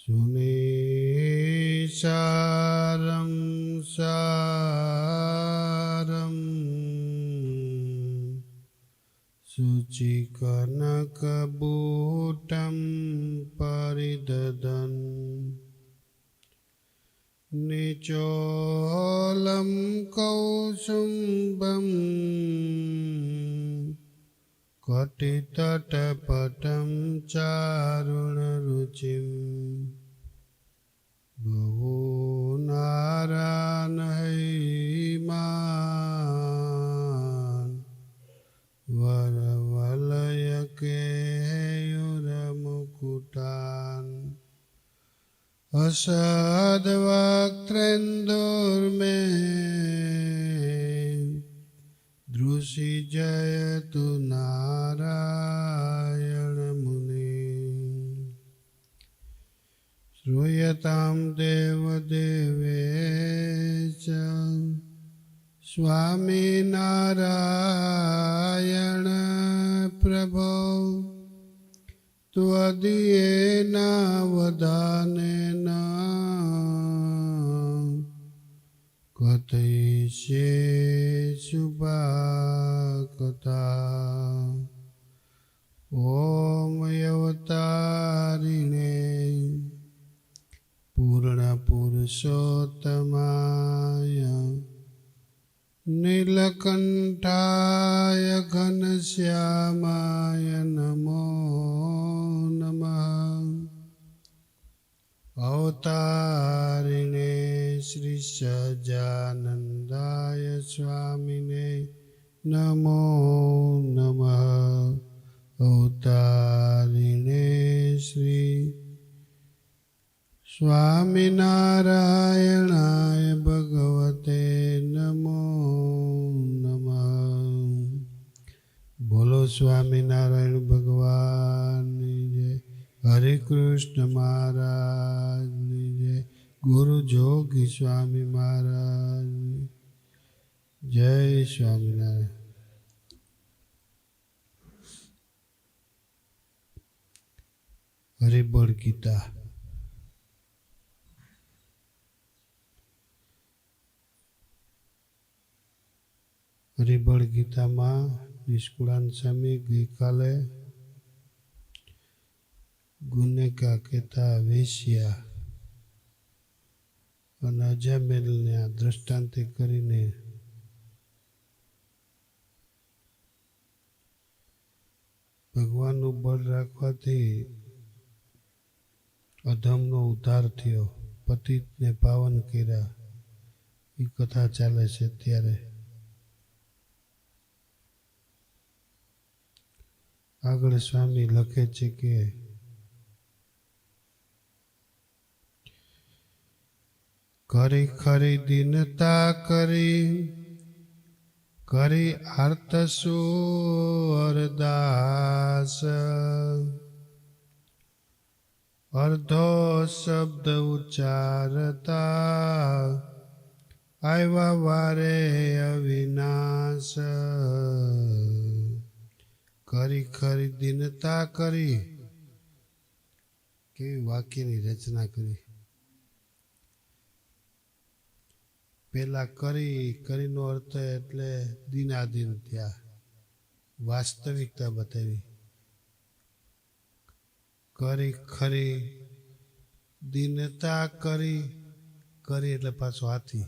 सुनिसारं सारम् शुचिकनकबूटं परिददन् निचोलं कौसुम्बम् कटितटपटं चारुणरुचिम् बहु नारायणैमान् वरवलयकेयुरमुकुटान् असद्वक्त्रेन्दुर्मे दृशि जयतु श्रूयतां देवदेवे च स्वामिनारायण અવતારિણે શ્રી સજાનંદાય સ્વામીને નમો નમઃ. અવતારિણે શ્રી સ્વામિનારાયણાય ભગવતે નમો નમઃ. બોલો સ્વામિનારાયણ ભગવાનની જય. હરે કૃષ્ણ મહારાજ. ગુરુ જોગી સ્વામી મહારાજ. જય સ્વામિનારાયણ. હરિબળ ગીતા. હરિબળ ગીતામાં નિષ્કુળાન સ્વામી ગઈકાલે ગુનેકા કહેતા વેશ્યા અને અજામેલને આ દ્રષ્ટાંતે કરીને ભગવાનનું બળ રાખવાથી અધમનો ઉદ્ધાર થયો. પતિને પાવન કર્યા. એ કથા ચાલે છે ત્યારે. આગળ સ્વામી લખે છે કે કરી ખરી દિનતા કરી કરી આર્ત અરદાસ અર્ધો શબ્દ ઉચ્ચારતા આવ્યા વારે અવિનાશ. કરી ખરી દિનતા કરી, કેવી વાક્યની રચના કરી. પેલા કરી, કરીનો અર્થ એટલે દિનાદિન થયા. વાસ્તવિકતા બતાવી. કરી, ખરી, દિનતા કરી કરી એટલે પાછો હાથી.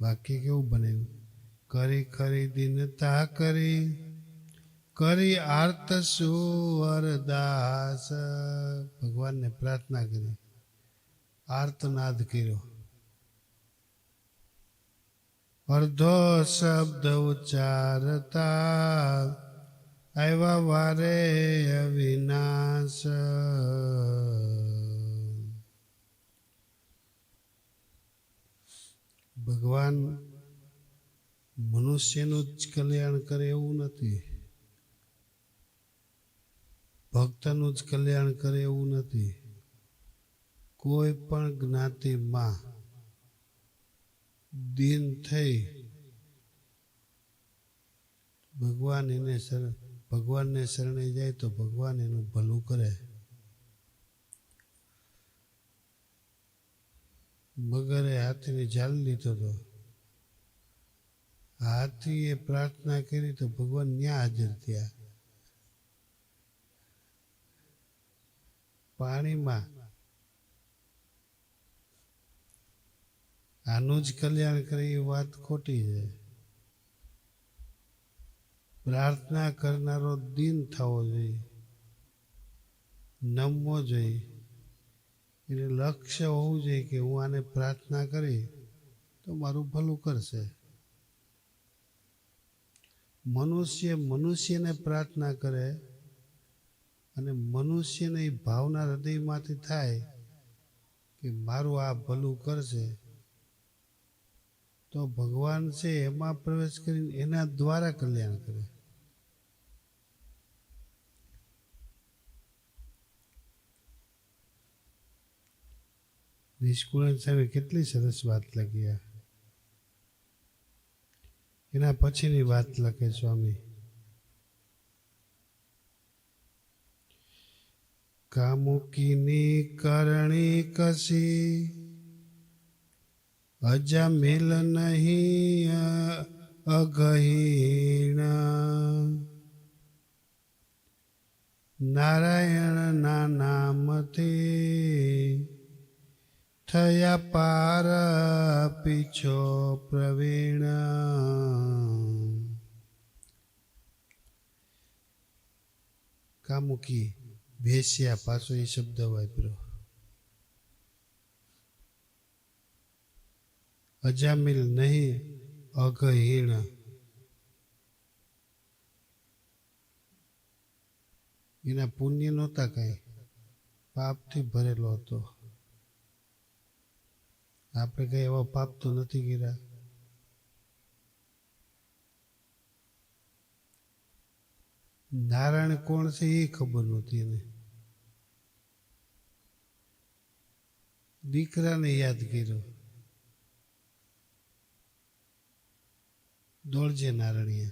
વાક્ય કેવું બનાવ્યું? કરી, ખરી, દિનતા કરી કરી આર્ત સુવરદાસ ભગવાનને પ્રાર્થના કરી. આર્તનાદ કર્યો. અર્ધો શબ્દ ઉચ્ચારતા, આવ્યા વારે અવિનાશ. ભગવાન મનુષ્યનું જ કલ્યાણ કરે એવું નથી. ભક્તનું જ કલ્યાણ કરે એવું નથી. કોઈ પણ જ્ઞાતિમાં દિન થઈ, ભગવાન એને ભગવાનને શરણે જાય તો ભગવાન એનું ભલું કરે. મગરે હાથીને ઝાલ લીધો હતો હાથીએ પ્રાર્થના કરી તો ભગવાન ત્યાં હાજર થયા. પાણીમાં આનું જ કલ્યાણ કરે એ વાત ખોટી છે. પ્રાર્થના કરનારો દિન થવો જોઈએ, નમવો જોઈએ એને લક્ષ્ય હોવું જોઈએ કે હું આને પ્રાર્થના કરી તો મારું ભલું કરશે. મનુષ્ય મનુષ્યને પ્રાર્થના કરે અને મનુષ્યને એ ભાવના હૃદયમાંથી થાય કે મારું આ ભલું કરશે. તો ભગવાન છે એમાં પ્રવેશ કરીને એના દ્વારા કલ્યાણ કરે. નિષ્કુળન સાહેબે કેટલી સરસ વાત લખી આ. એના પછીની વાત લખે સ્વામી. કામુકીની કરણી કસી અજમિલ નહીં અગહીણ નારાયણના નામથી થયા પાર પીછો પ્રવીણ. કામુકી ભેસ્યા પાછો એ શબ્દ વાપર્યો. અજામિલ નહીં, અઘહીણ. એના પુણ્ય નહોતા કાંઈ. પાપથી ભરેલો હતો. આપણે કઈ એવા પાપ તો નથી કર્યા. નારાયણ કોણ છે એ ખબર નહોતી એને. દીકરાને યાદ કર્યો. દોડજે નારણીએ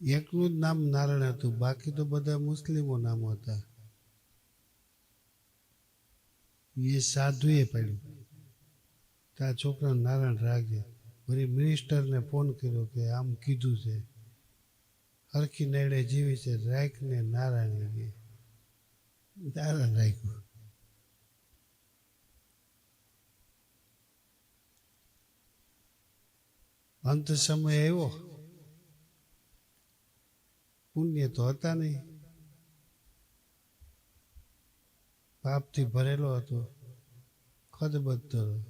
એકનું જ નામ નારાયણ હતું, બાકી તો બધા મુસ્લિમો નામ હતા. એ સાધુએ પાડ્યું. આ છોકરા નારાયણ રાખજે વળી મિનિસ્ટરને ફોન કર્યો કે આમ કીધું છે. હરખી નેડે જીવી છે રાખને નારાયણ કે નારાયણ રાખ્યું. અંત સમય આવ્યો. પુણ્ય તો હતા નહીં. પાપથી ભરેલો હતો. ખદબદતો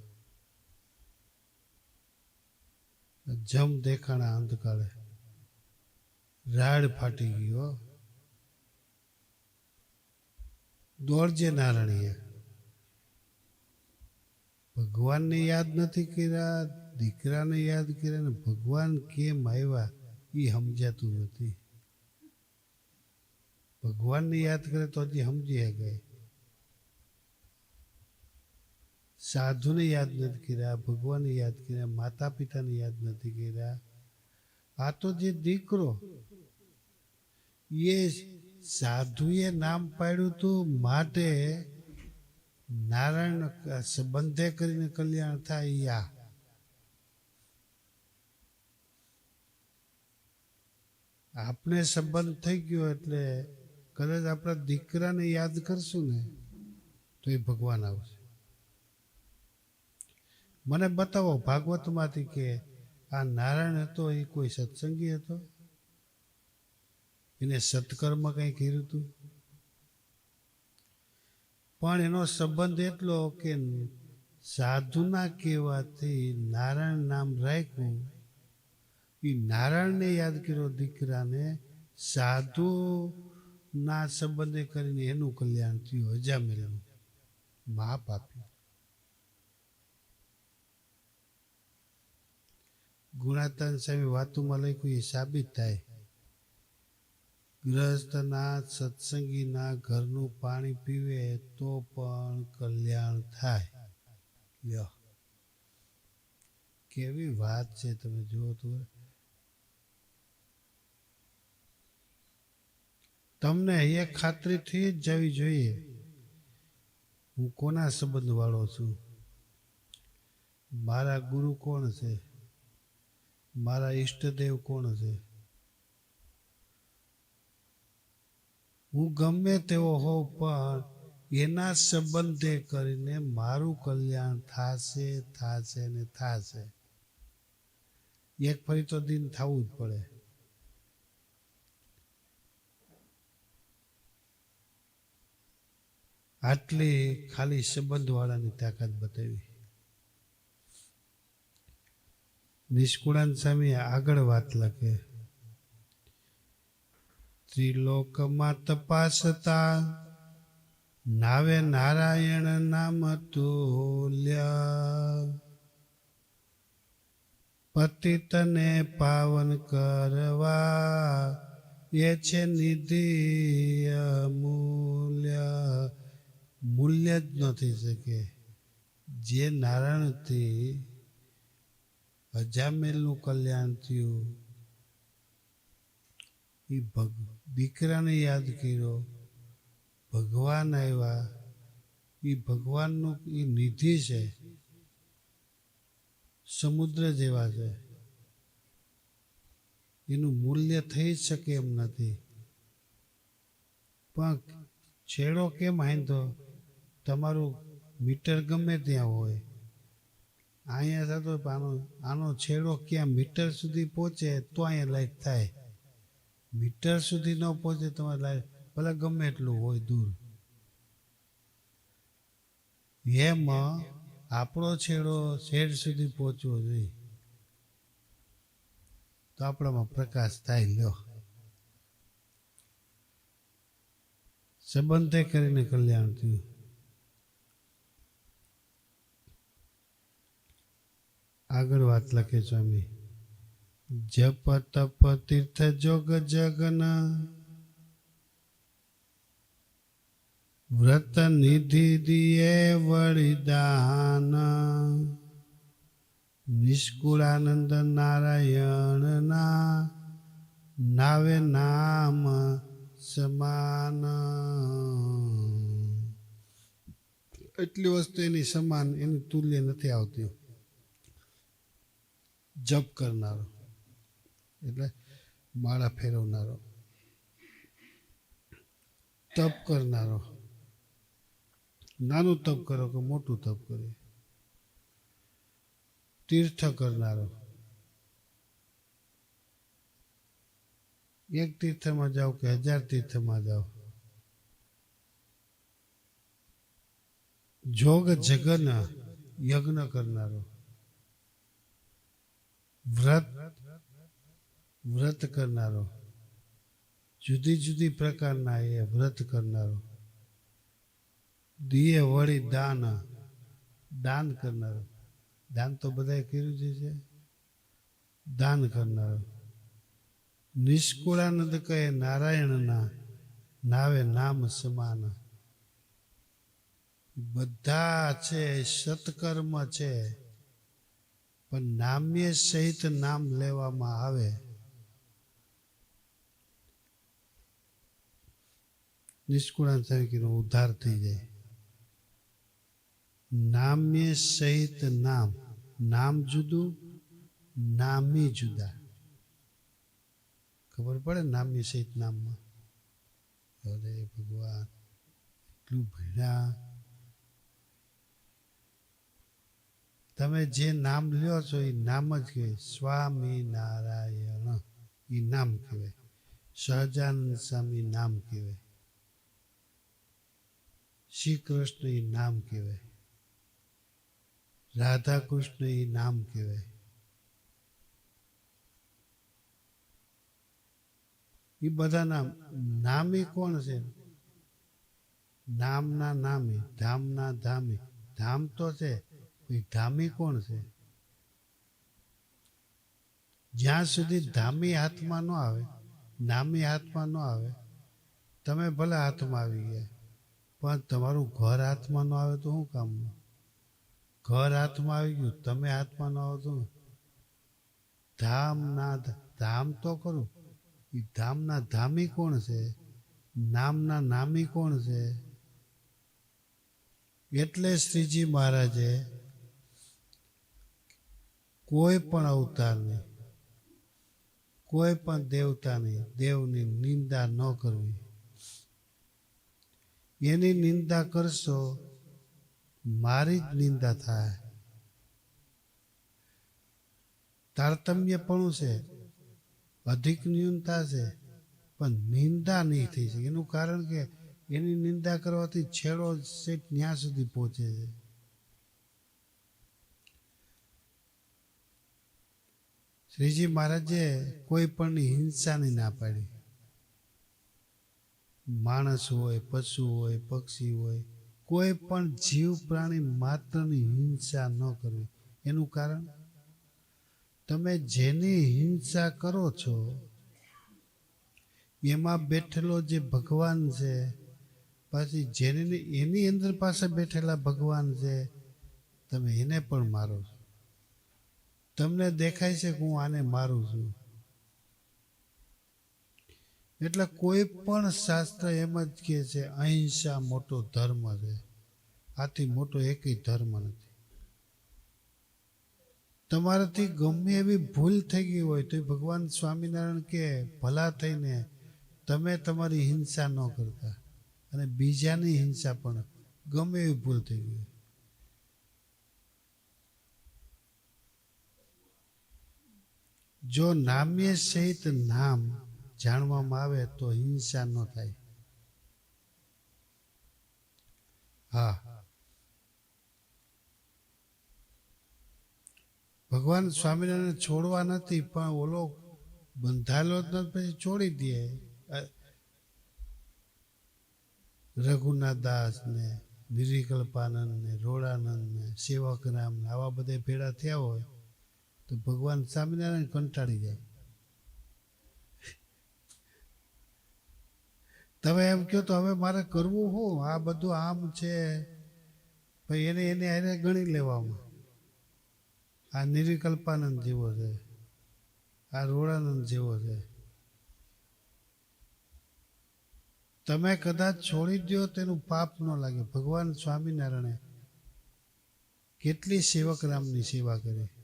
જમ દેખાણા અંધકાળે રાડ ફાટી ગયો. દોડજે નારણીએ. ભગવાનની યાદ નથી કર્યા. દીકરાને યાદ કરે ને ભગવાન કેમ આવ્યા એ સમજાતું નથી. ભગવાનને યાદ કરે તો હજી સમજી ગયા સાધુને યાદ નથી કર્યા, ભગવાનને યાદ કર્યા માતા પિતાને યાદ નથી કર્યા. આ તો જે દીકરો એ સાધુએ નામ પાડ્યું હતું માટે નારાયણ સંબંધે કરીને કલ્યાણ થાય યા. આપણે સંબંધ થઈ ગયો એટલે કદાચ આપણા દીકરાને યાદ કરશું ને, તો એ ભગવાન આવશે. મને બતાવો ભાગવતમાંથી કે આ નારાયણ હતો, એ કોઈ સત્સંગી હતો? એને સત્કર્મ કંઈ કર્યું હતું પણ એનો સંબંધ એટલો કે સાધુના કહેવાથી નારાયણ નામ રાખ્યું એ નારાયણને યાદ કર્યો દીકરાને સાધુ ના સંબંધે કરીને એનું કલ્યાણ થયું હજામેલનું માપ આપ્યું ગુણાતન સ્વામી વાતોમાં લખ્યું એ સાબિત થાય ગ્રહસ્થના સત્સંગીના ઘરનું પાણી પીવે તો પણ કલ્યાણ થાય લ્યો કેવી વાત છે તમે જુઓ તો તમને એ ખાતરીથી જ જવી જોઈએ. હું કોના સંબંધ વાળો છું? મારા ગુરુ કોણ છે? મારા ઈષ્ટદેવ કોણ છે? હું ગમે તેવો હોઉં, પણ એના સંબંધે કરીને મારું કલ્યાણ થાશે થાશે ને થાશે. એક ફરી તો દિન થવું જ પડે. આટલી ખાલી સંબંધવાળાની તાકાત બતાવી. નિષ્કુળાન સ્વામી આગળ વાત લખે. ત્રિલોકમાં તપાસતા નાવે નારાયણ નામ તુલ્યા. પતિતને પાવન કરવા એ છે નિધિ અમૂલ્ય. મૂલ્ય જ નથી શકે. જે નારાયણથી હજામેલનું કલ્યાણ થયું, એ ભગ, દીકરાને યાદ કર્યો, ભગવાન આવ્યા, એ ભગવાનનું એ નિધિ છે. સમુદ્ર જેવા છે. એનું મૂલ્ય થઈ શકે એમ નથી. પણ છેડો કેમ હાંધો તમારું મીટર ગમે ત્યાં હોય. અહીંયા થતો આનો આનો છેડો ક્યાં મીટર સુધી પહોંચે તો અહીંયા લાઈટ થાય. મીટર સુધી ન પહોંચે તમારે લાઈટ ભલે ગમે એટલું હોય દૂર. એમ આપણો છેડો શેડ સુધી પહોંચવો જોઈએ. તો આપણામાં પ્રકાશ થાય લ્યો. સંબંધે કરીને કલ્યાણ થયું. આગળ વાત લખે સ્વામી. જપ તપ તીર્થ જોગ જગન. વ્રત નિધિ દિયે વળિદાન નિષ્કુળાનંદ નારાયણના નાવે નામ સમાન. એટલી વસ્તુ એની સમાન, એની તુલ્ય નથી આવતી. જપ કરનારો, એટલે માળા ફેરવનારો, તપ કરનારો. નાનું તપ કરો કે મોટું તપ કરે તીર્થ કરનારો. એક તીર્થમાં જાઓ કે હજાર તીર્થમાં જાઓ. જોગ જગન યજ્ઞ કરનારો. વ્રત વ્રત કરનારો. જુદી જુદી પ્રકારના એ વ્રત કરનારો. દિયે વળી દાન દાન કરનારો. દાન તો બધાએ કર્યું જ છે. દાન કરનારો. નિષ્કુળાનંદ કહે, નારાયણના નાવે નામ સમાન. બધા છે, સત્કર્મ છે. પણ નામ્ય સહિત નામ લેવામાં આવે. નિષ્કુળાન તરીકેનો ઉદ્ધાર થઈ જાય. નામ્ય સહિત નામ. નામ જુદું, નામી જુદા. ખબર પડે નામ્ય સહિત નામમાં? અરે ભગવાન, એટલું ભણ્યા. તમે જે નામ લ્યો છો એ નામ જ કહેવાય સ્વામી નારાયણ એ નામ કહેવાય. સહજાનંદ સ્વામી નામ કહેવાય. શ્રી કૃષ્ણ એ નામ કહેવાય. રાધા કૃષ્ણ એ નામ કહેવાય. એ બધા નામ નામે કોણ છે? નામના નામી, ધામના ધામી. ધામ તો છે ધામી કોણ છે? જ્યાં સુધી ધામી હાથમાં ન આવે, નામી હાથમાં ન આવે, તમે ભલે હાથમાં આવી ગયા, પણ તમારું ઘર હાથમાં ન આવે તો શું કામનું? ઘર હાથમાં આવી ગયું, તમે હાથમાં ન આવો તો ધામ ના ધામ તો કરું એ ધામના ધામી કોણ છે? નામના નામી કોણ છે? એટલે શ્રીજી મહારાજે કોઈ પણ અવતારને કોઈ પણ દેવતાની દેવની નિંદા ન કરવી. એની નિંદા કરશો, મારી જ નિંદા થાય. તારતમ્યપણું છે, અધિક ન્યૂનતા છે, પણ નિંદા નહીં થઈ શકે. એનું કારણ કે એની નિંદા કરવાથી છેડો સેટ ત્યાં સુધી પહોંચે છે. શ્રીજી મહારાજે કોઈ પણની હિંસાની ના પાડી. માણસ હોય, પશુ હોય, પક્ષી હોય, કોઈ પણ જીવ પ્રાણી માત્રની હિંસા ન કરવી. એનું કારણ? તમે જેની હિંસા કરો છો, એમાં બેઠેલો જે ભગવાન છે, પછી જેની એની અંદર પાસે બેઠેલા ભગવાન છે, તમે એને પણ મારો છો. તમને દેખાય છે કે હું આને મારું છું. એટલે કોઈ પણ શાસ્ત્ર એમ જ કહે છે, અહિંસા મોટો ધર્મ છે. આથી મોટો એકેય ધર્મ નથી. તમારાથી ગમે એવી ભૂલ થઈ ગઈ હોય તો ભગવાન સ્વામિનારાયણ કે ભલા થઈને તમે તમારી હિંસા ન કરતા અને બીજાની હિંસા પણ ગમે એવી ભૂલ થઈ ગઈ જો નામ્ય સહિત નામ જાણવામાં આવે તો હિંસા ન થાય. હા. ભગવાન સ્વામિનારાયણ છોડવા નથી, પણ ઓલો બંધાયેલો પછી છોડી દે. રઘુનાથ દાસ ને નિરિકલ્પાનંદ ને રોડાનંદ ને સેવકરામ ને આવા બધા ભેળા થયા હોય તો ભગવાન સ્વામિનારાયણ કંટાળી જાય. તમે એમ કહો તો હવે મારે કરવું શું આ બધું આમ છે. ભાઈ, એને એને હારે ગણી લેવામાં. આ નિરિકલ્પાનંદ જેવો છે. આ રોડાનંદ જેવો છે. તમે કદાચ છોડી દો તેનું પાપ ન લાગે. ભગવાન સ્વામિનારાયણે કેટલી સેવક રામની સેવા કરી.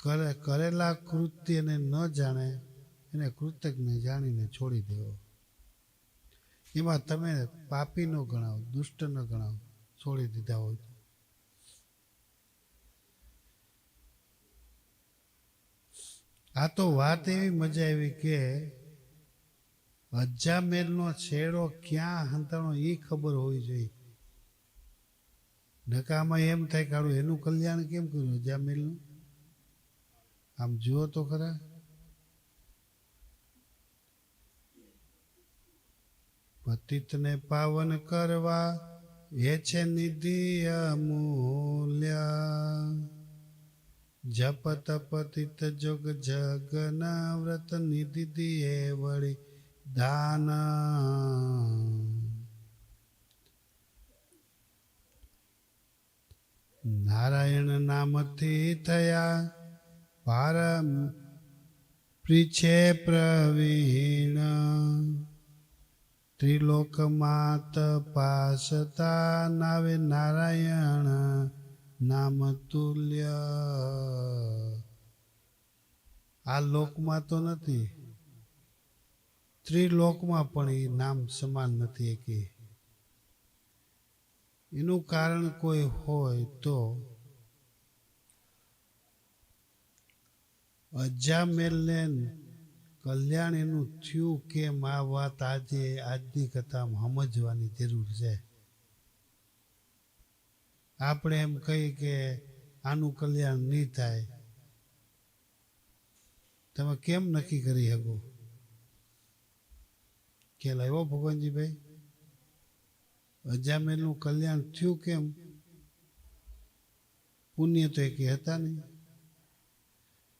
કરે, કરેલા કૃત્યને ન જાણે, એને કૃતજ્ઞ જાણીને છોડી દેવો. એમાં તમે પાપી ન ગણાવો, દુષ્ટ ન ગણાવો, છોડી દીધા હોય આ તો વાત એવી મજા આવી કે અજામેલનો છેડો ક્યાં હંતાણો એ ખબર હોવી જોઈએ. નકામાં એમ થાય કાઢું એનું કલ્યાણ કેમ કર્યું અજામેલનું? આમ જુઓ તો ખરા. પતિતને પાવન કરવા એ છે નિધિ અમૂલ્ય. જપ તપ તિત જોગ જગના વ્રત નિધિ દિએ વળી દાન. નારાયણ નામથી થયા પારમ પ્રિછે પ્રવીણ. ત્રિલોકમાં તપાસતા નાવે નારાયણ નામ તુલ્ય. આ લોકમાં તો નથી. ત્રિલોકમાં પણ એ નામ સમાન નથી કે એનું કારણ કોઈ હોય તો અજામેલને કલ્યાણ એનું થયું કેમ આ વાત આજે આજની કથામાં સમજવાની જરૂર છે. આપણે એમ કહીએ કે આનું કલ્યાણ નહીં થાય. તમે કેમ નક્કી કરી શકો? કે લાવ્યો ભગવાનજીભાઈ? અજામેલનું કલ્યાણ થયું કેમ? પુણ્ય તો એક હતા નહીં.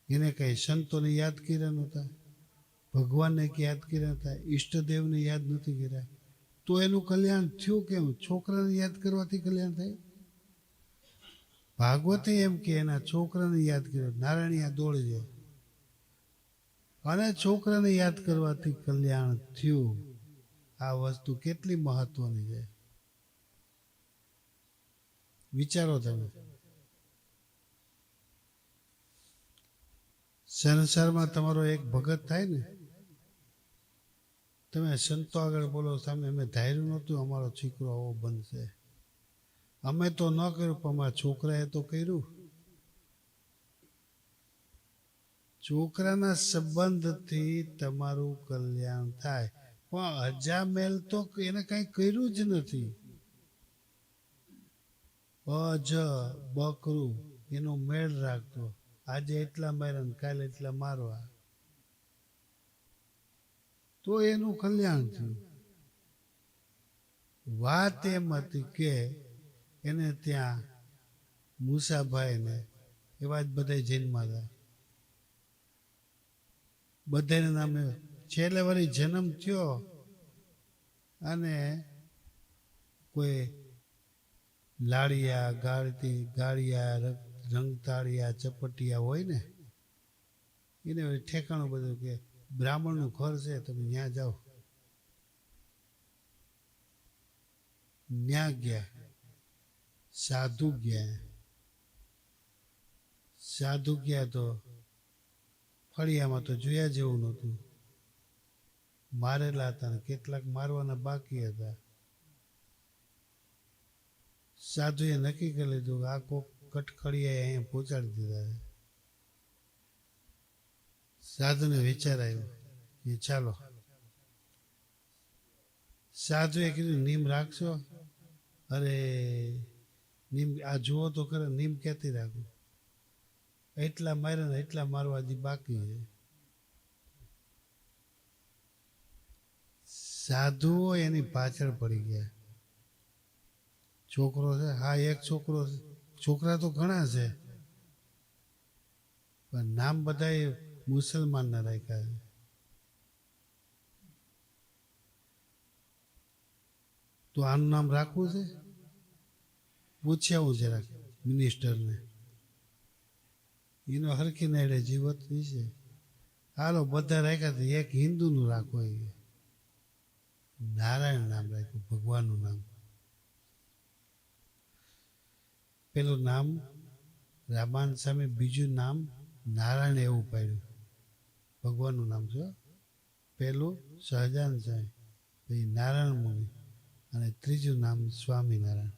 એને કહે સંતોને યાદ કર્યા નહોતા, ભગવાનને યાદ કર્યા હતા, ઈષ્ટદેવને યાદ નથી કર્યા. તો એનું કલ્યાણ થયું કેમ? છોકરાને યાદ કરવાથી કલ્યાણ થાય? ભાગવતે એમ કે એના છોકરાને યાદ કર્યો, નારાયણ દોડી જાય અને છોકરાને યાદ કરવાથી કલ્યાણ થયું. આ વસ્તુ કેટલી મહત્વની છે. વિચારો તમે. સંસારમાં તમારો એક ભગત થાય ને, તમે સંતો આગળ બોલો, સામે અમે ધાર્યું નહોતું, અમારો છોકરો આવો બનશે અમે તો ન કર્યું, પણ અમારા છોકરાએ તો કર્યું. છોકરાના સંબંધથી તમારું કલ્યાણ થાય. પણ અજામેલ તો એને કઈ કર્યું જ નથી. અજ બકરું, એનો મેળ રાખતો. આજે એટલા માર્યા ને કાલે એટલા મારવા. તો એનું કલ્યાણ થયું. વાત એમ હતી કે એને ત્યાં મુસાભાઈને એવા જ બધા જન્મા હતા. બધાને નામે છેલ્લે વળી જન્મ થયો અને કોઈ લાડિયા ગાળતી, ગાળિયા રંગતાળિયા, ચપટિયા હોય ને, એને ઠેકાણું બધું કે બ્રાહ્મણનું ઘર છે, તમે ત્યાં જાઓ. ત્યાં ગયા. સાધુ ગયા. સાધુ ગયા તો ફળિયામાં તો જોયા જેવું નહોતું. મારેલા હતા ને કેટલાક મારવાના બાકી હતા. સાધુએ નક્કી કરી લીધું કે આ કોક કટખડીએ અહીંયા પહોંચાડી દીધા સાધુને વિચાર આવ્યો કે ચાલો. સાધુએ કીધું, નીમ રાખશો? અરે, નીમ, આ જુઓ તો ખરે, નીમ કહેતી રાખું? એટલા માર્યા ને એટલા મારવા હજી બાકી છે. સાધુઓ એની પાછળ પડી ગયા. છોકરો છે, હા, એક છોકરો છે. છોકરા તો ઘણા છે. પણ નામ બધાએ મુસલમાનના રાખ્યા છે. તો આનું નામ રાખવું છે? પૂછ્યા હું જરાક મિનિસ્ટરને એનો હરખી નાડે જીવત છે. હાલો, બધા રાખ્યા તો એક હિન્દુનું રાખો એ. નારાયણ નામ રાખ્યું, ભગવાનનું નામ. પેલું નામ રામાન સામે બીજું નામ નારાયણ એવું પાડ્યું. ભગવાનનું નામ છે. પહેલું સહજાન સાહેબ પછી નારાયણ મુનિ અને ત્રીજું નામ સ્વામિનારાયણ.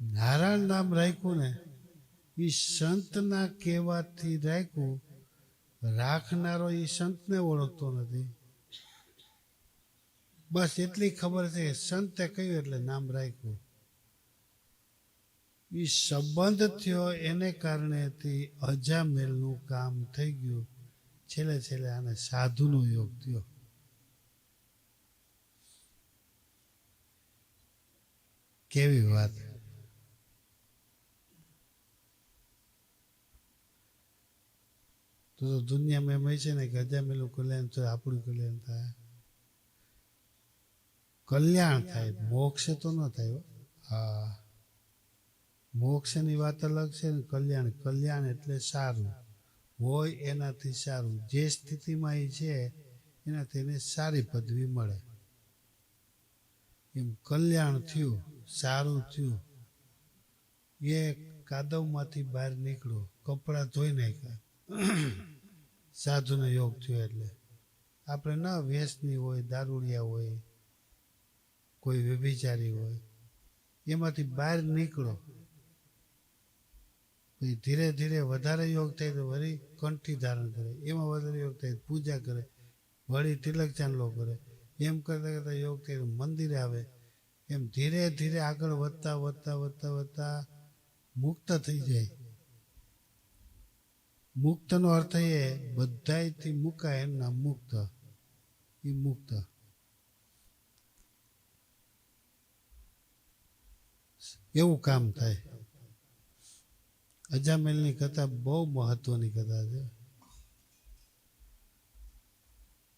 નારાયણ નામ રાખ્યું ને એ સંતના કહેવાથી રાખ્યું, રાખનારો એ સંતને ઓળખતો નથી. બસ એટલી ખબર છે સંતે કહ્યું એટલે નામ રાખ્યું. એ સંબંધ થયો એને કારણેથી અજામેલનું કામ થઈ ગયું. છેલ્લે છેલ્લે આને સાધુનો યોગ થયો. કેવી વાત? તો દુનિયામાં એમ છે ને કે અજામેલું કલ્યાણ તો આપણું કલ્યાણ થાય. કલ્યાણ થાય, મોક્ષ તો ન થાય હો. મોક્ષની વાત અલગ છે ને કલ્યાણ. કલ્યાણ એટલે સારું. હોય એનાથી સારું. જે સ્થિતિમાં એ છે, એનાથી એને સારી પદવી મળે. એમ કલ્યાણ થયું, સારું થયું. એ કાદવમાંથી બહાર નીકળો. કપડાં ધોઈ નાખ્યા. સાધુનો યોગ થયો એટલે. આપણે ન વ્યસની હોય, દારૂડિયા હોય, કોઈ વ્યભિચારી હોય, એમાંથી બહાર નીકળો. ધીરે ધીરે વધારે યોગ થાય તો વળી કંઠી ધારણ કરે, એમાં વધારે યોગ થાય પૂજા કરે, વળી તિલક ચાંદલો કરે. એમ કરતાં કરતાં યોગ થાય મંદિરે આવે. એમ ધીરે ધીરે આગળ વધતા વધતા વધતા વધતા મુક્ત થઈ જાય. મુક્તનો અર્થ એ બધાયથી મુકાય એમના મુક્ત. એ મુક્ત. એવું કામ થાય. અજામેલની કથા બહુ મહત્વની કથા છે.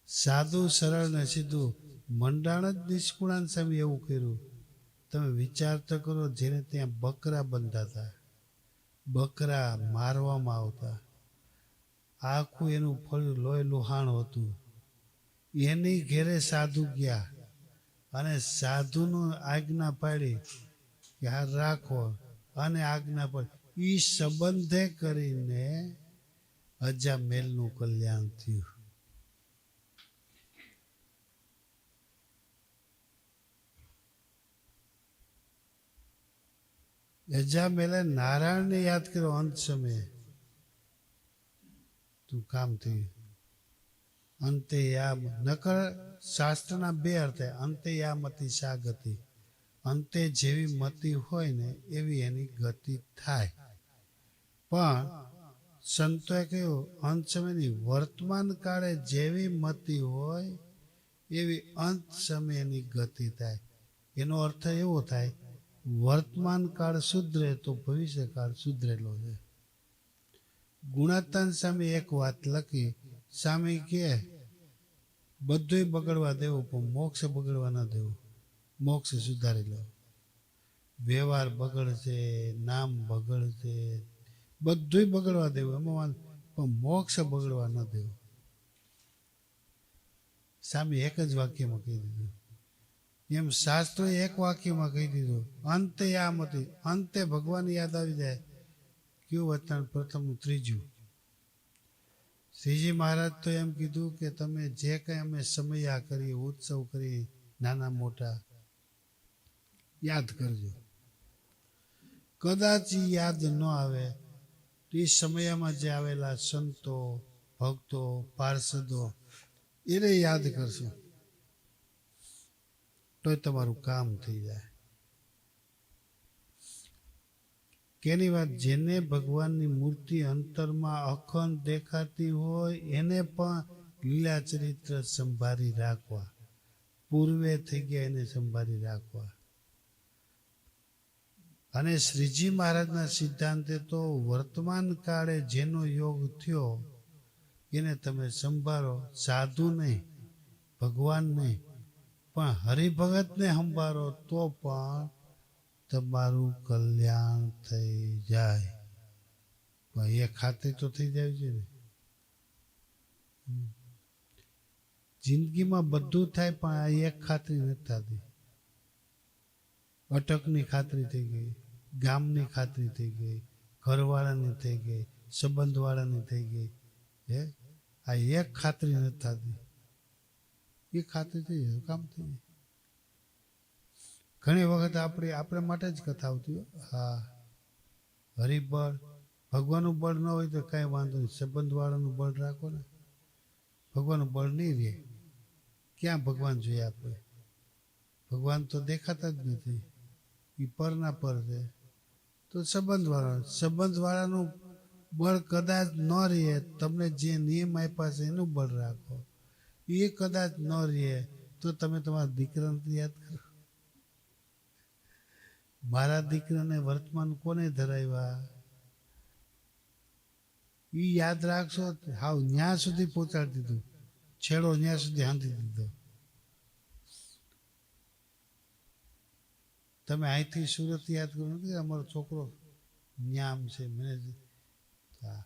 સાદું સરળ ને સીધું મંડાણ જ નિષ્કુળાન સ્વામી એવું કર્યું. તમે વિચાર તો કરો જેને ત્યાં બકરા બંધાતા બકરા મારવામાં આવતા. આખું એનું ફળ લોહી લુહાણ હતું. એની ઘેરે સાધુ ગયા અને સાધુનું આજ્ઞા પાડી કે આ રાખો. અને આજ્ઞા પર ઈ સંબંધે કરીને અજામેલનું કલ્યાણ થયું. અજામેલે નારાયણને યાદ કર્યો અંત સમયે. તું કામ થયું. અંતે યામ નકર શાસ્ત્રના બે અર્થે, અંતે યા મતિ શા ગતિ અંતે જેવી મતિ હોય ને એવી એની ગતિ થાય. પણ સંતોએ કહ્યું, અંત સમયની વર્તમાન કાળે જેવી મતિ હોય, એવી અંત સમયની ગતિ થાય. એનો અર્થ એવો થાય, વર્તમાન કાળ સુધરે તો ભવિષ્ય કાળ સુધરેલો છે. ગુણાતાન સામે એક વાત લખી, સામે કે બધુંય બગડવા દેવું, પણ મોક્ષ બગડવા ન દેવું. મોક્ષ સુધારી લો. વ્યવહાર બગડશે, નામ બગડશે બધુંય બગડવા દેવું. એમાં પણ મોક્ષ બગડવા ન દેવું. સામે એક જ વાક્યમાં કહી દીધું. એમ શાસ્ત્રોએ એક વાક્યમાં કહી દીધું, અંતે આમ હતી. અંતે ભગવાન યાદ આવી જાય. કયું વતન પ્રથમ ત્રીજું. શ્રીજી મહારાજ તો એમ કીધું કે તમે જે કંઈ અમે સમયા કરી ઉત્સવ કરી નાના મોટા, યાદ કરજો. કદાચ યાદ ન આવે તો એ સમયમાં જે આવેલા સંતો, ભક્તો, પાર્ષદો, એને યાદ કરશો. તોય તમારું કામ થઈ જાય. કેની વાત, જેને ભગવાનની મૂર્તિ અંતરમાં અખંડ દેખાતી હોય, એને પણ લીલા ચરિત્ર સંભાળી રાખવા. પૂર્વે થઈ ગયા એને સંભાળી રાખવા. અને શ્રીજી મહારાજના સિદ્ધાંતે તો વર્તમાન કાળે જેનો યોગ થયો, એને તમે સંભાળો. સાધુ નહીં, ભગવાન નહીં, પણ હરિભગતને સંભાળો તો પણ તમારું કલ્યાણ થઈ જાય. પણ એ ખાતરી તો થઈ જાય છે ને. જિંદગીમાં બધું થાય, પણ આ એક ખાતરી નથી થતી. અટકની ખાતરી થઈ ગઈ, ગામની ખાતરી થઈ ગઈ, ઘરવાળાની થઈ ગઈ, સંબંધવાળાની થઈ ગઈ. હે? આ એક ખાતરી નથી થતી. એ ખાતરી થઈ જાય કામ થઈ જાય. ઘણી વખત આપણે આપણે માટે જ કથા આવતી હા. હરિબળ, ભગવાનનું બળ ન હોય તો કાંઈ વાંધો નહીં. સંબંધવાળાનું બળ રાખો ને. ભગવાનનું બળ નહીં રહે. ક્યાં ભગવાન જોઈએ આપણે? ભગવાન તો દેખાતા જ નથી. એ પરના પર છે. તો સંબંધવાળા, સંબંધવાળાનું બળ કદાચ ન રહે, તમને જે નિયમ આપ્યા છે એનું બળ રાખો. એ કદાચ ન રહે, તો તમે તમારા દીકરાને યાદ કરો. મારા દીકરાને વર્તમાન કોને ધરાવ્યા? એ યાદ રાખશો, હાવ ન્યા સુધી પહોંચાડી દીધું. છેડો ન્યા સુધી હાંધી દીધો. તમે અહીંથી સુરત યાદ કરો નથી અમારો છોકરો ન્યામ છે. હા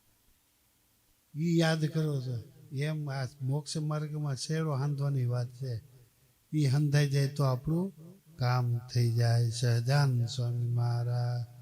એ યાદ કરો છો. એમ આ મોક્ષ માર્ગમાં શેરો હાંધવાની વાત છે. એ હંધાઈ જાય તો આપણું કામ થઈ જાય. સહજાન સ્વામી મહારાજ.